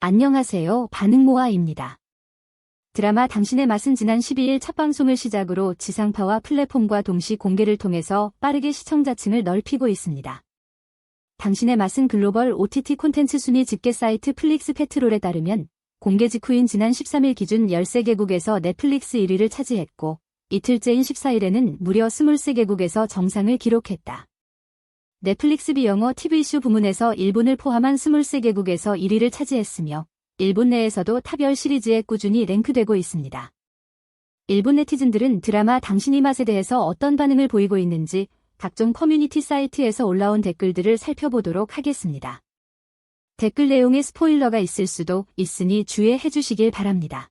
안녕하세요. 반응모아입니다. 드라마 당신의 맛은 지난 12일 첫 방송을 시작으로 지상파와 플랫폼과 동시 공개를 통해서 빠르게 시청자층을 넓히고 있습니다. 당신의 맛은 글로벌 OTT 콘텐츠 순위 집계 사이트 플릭스 페트롤에 따르면 공개 직후인 지난 13일 기준 13개국에서 넷플릭스 1위를 차지했고 이틀째인 14일에는 무려 23개국에서 정상을 기록했다. 넷플릭스 비 영어 TV쇼 부문에서 일본을 포함한 23개국에서 1위를 차지했으며 일본 내에서도 타별 시리즈에 꾸준히 랭크되고 있습니다. 일본 네티즌들은 드라마 당신이 맛에 대해서 어떤 반응을 보이고 있는지 각종 커뮤니티 사이트에서 올라온 댓글들을 살펴보도록 하겠습니다. 댓글 내용에 스포일러가 있을 수도 있으니 주의해 주시길 바랍니다.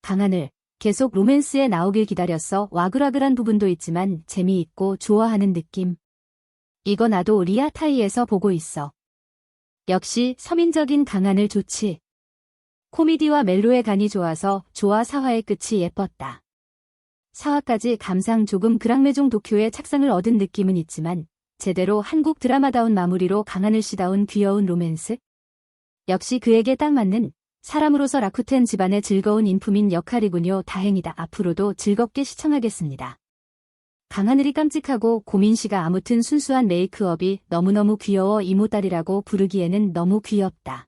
강하늘, 계속 로맨스에 나오길 기다렸어 와글와글한 부분도 있지만 재미있고 좋아하는 느낌. 이거 나도 리아타이에서 보고 있어. 역시 서민적인 강한을 좋지. 코미디와 멜로의 간이 좋아서 조화 사화의 끝이 예뻤다. 사화까지 감상 조금 그랑매종 도쿄의 착상을 얻은 느낌은 있지만 제대로 한국 드라마다운 마무리로 강하늘 씨다운 귀여운 로맨스? 역시 그에게 딱 맞는 사람으로서 라쿠텐 집안의 즐거운 인품인 역할이군요. 다행이다. 앞으로도 즐겁게 시청하겠습니다. 강하늘이 깜찍하고 고민 씨가 아무튼 순수한 메이크업이 너무너무 귀여워 이모딸이라고 부르기에는 너무 귀엽다.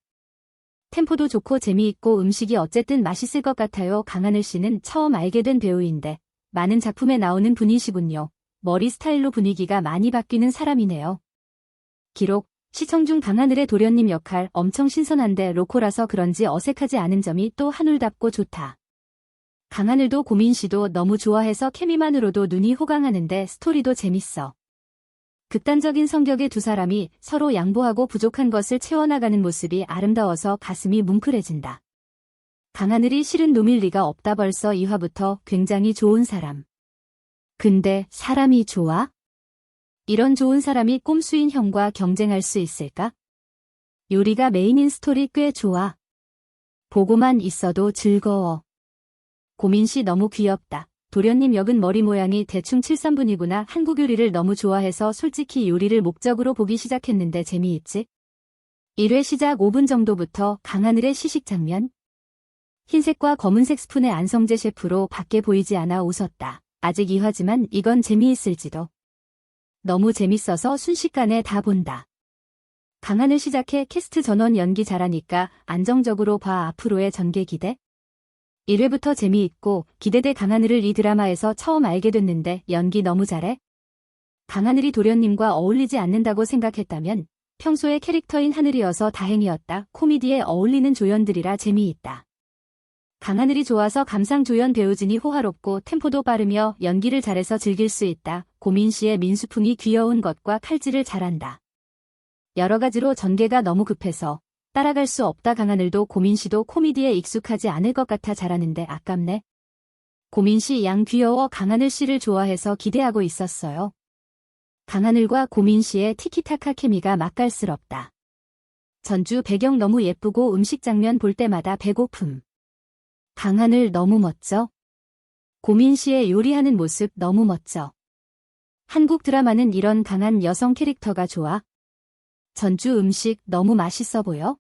템포도 좋고 재미있고 음식이 어쨌든 맛있을 것 같아요. 강하늘 씨는 처음 알게 된 배우인데 많은 작품에 나오는 분이시군요. 머리 스타일로 분위기가 많이 바뀌는 사람이네요. 기록 시청 중 강하늘의 도련님 역할 엄청 신선한데 로코라서 그런지 어색하지 않은 점이 또 한울답고 좋다. 강하늘도 고민 씨도 너무 좋아해서 케미만으로도 눈이 호강하는데 스토리도 재밌어. 극단적인 성격의 두 사람이 서로 양보하고 부족한 것을 채워나가는 모습이 아름다워서 가슴이 뭉클해진다. 강하늘이 싫은 놈일 리가 없다 벌써 2화부터 굉장히 좋은 사람. 근데 사람이 좋아? 이런 좋은 사람이 꼼수인 형과 경쟁할 수 있을까? 요리가 메인인 스토리 꽤 좋아. 보고만 있어도 즐거워. 고민씨 너무 귀엽다. 도련님 역은 머리 모양이 대충 73분이구나. 한국 요리를 너무 좋아해서 솔직히 요리를 목적으로 보기 시작했는데 재미있지? 1회 시작 5분 정도부터 강하늘의 시식 장면. 흰색과 검은색 스푼의 안성재 셰프로 밖에 보이지 않아 웃었다. 아직 2화지만 이건 재미있을지도. 너무 재밌어서 순식간에 다 본다. 강하늘 시작해 캐스트 전원 연기 잘하니까 안정적으로 봐 앞으로의 전개 기대? 1회부터 재미있고 기대돼 강하늘을 이 드라마에서 처음 알게 됐는데 연기 너무 잘해? 강하늘이 도련님과 어울리지 않는다고 생각했다면 평소의 캐릭터인 하늘이어서 다행이었다. 코미디에 어울리는 조연들이라 재미있다. 강하늘이 좋아서 감상 조연 배우진이 호화롭고 템포도 빠르며 연기를 잘해서 즐길 수 있다. 고민 씨의 민수풍이 귀여운 것과 칼질을 잘한다. 여러 가지로 전개가 너무 급해서 따라갈 수 없다 강하늘도 고민씨도 코미디에 익숙하지 않을 것 같아 잘하는데 아깝네. 고민씨 양 귀여워 강하늘 씨를 좋아해서 기대하고 있었어요. 강하늘과 고민씨의 티키타카 케미가 맛깔스럽다. 전주 배경 너무 예쁘고 음식 장면 볼 때마다 배고픔. 강하늘 너무 멋져. 고민씨의 요리하는 모습 너무 멋져. 한국 드라마는 이런 강한 여성 캐릭터가 좋아. 전주 음식 너무 맛있어 보여?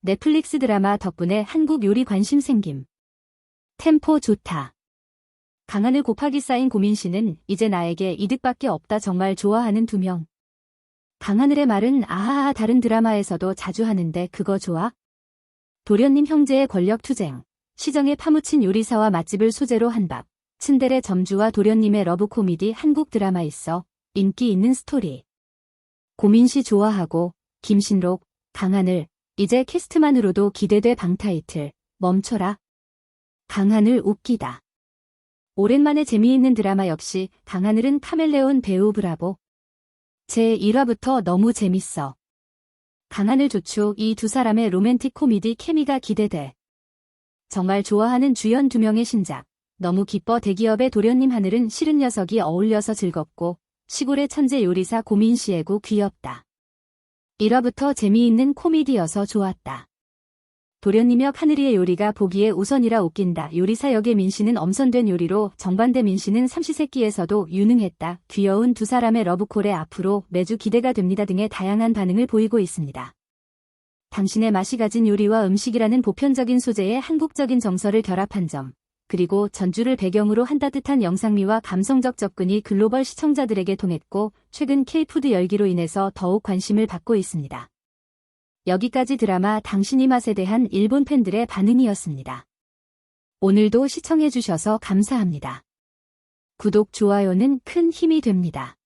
넷플릭스 드라마 덕분에 한국 요리 관심 생김. 템포 좋다. 강하늘 곱하기 쌓인 고민 씨는 이제 나에게 이득밖에 없다 정말 좋아하는 두 명. 강하늘의 말은 아하하 다른 드라마에서도 자주 하는데 그거 좋아? 도련님 형제의 권력 투쟁. 시정에 파묻힌 요리사와 맛집을 소재로 한 밥. 츤데레 점주와 도련님의 러브 코미디 한국 드라마 있어 인기 있는 스토리. 고민 씨 좋아하고 김신록, 강하늘, 이제 캐스트만으로도 기대돼 방타이틀, 멈춰라. 강하늘 웃기다. 오랜만에 재미있는 드라마 역시 강하늘은 카멜레온 배우 브라보. 제 1화부터 너무 재밌어. 강하늘 조추 이두 사람의 로맨틱 코미디 케미가 기대돼. 정말 좋아하는 주연 두 명의 신작. 너무 기뻐 대기업의 도련님 하늘은 싫은 녀석이 어울려서 즐겁고 시골의 천재 요리사 고민 씨 애고 귀엽다. 1화부터 재미있는 코미디여서 좋았다. 도련님역 하늘이의 요리가 보기에 우선이라 웃긴다. 요리사 역의 민씨는 엄선된 요리로 정반대 민씨는 삼시세끼에서도 유능했다. 귀여운 두 사람의 러브콜에 앞으로 매주 기대가 됩니다 등의 다양한 반응을 보이고 있습니다. 당신의 맛이 가진 요리와 음식이라는 보편적인 소재의 한국적인 정서를 결합한 점, 그리고 전주를 배경으로 한 따뜻한 영상미와 감성적 접근이 글로벌 시청자들에게 통했고, 최근 K푸드 열기로 인해서 더욱 관심을 받고 있습니다. 여기까지 드라마 당신이 맛에 대한 일본 팬들의 반응이었습니다. 오늘도 시청해주셔서 감사합니다. 구독, 좋아요는 큰 힘이 됩니다.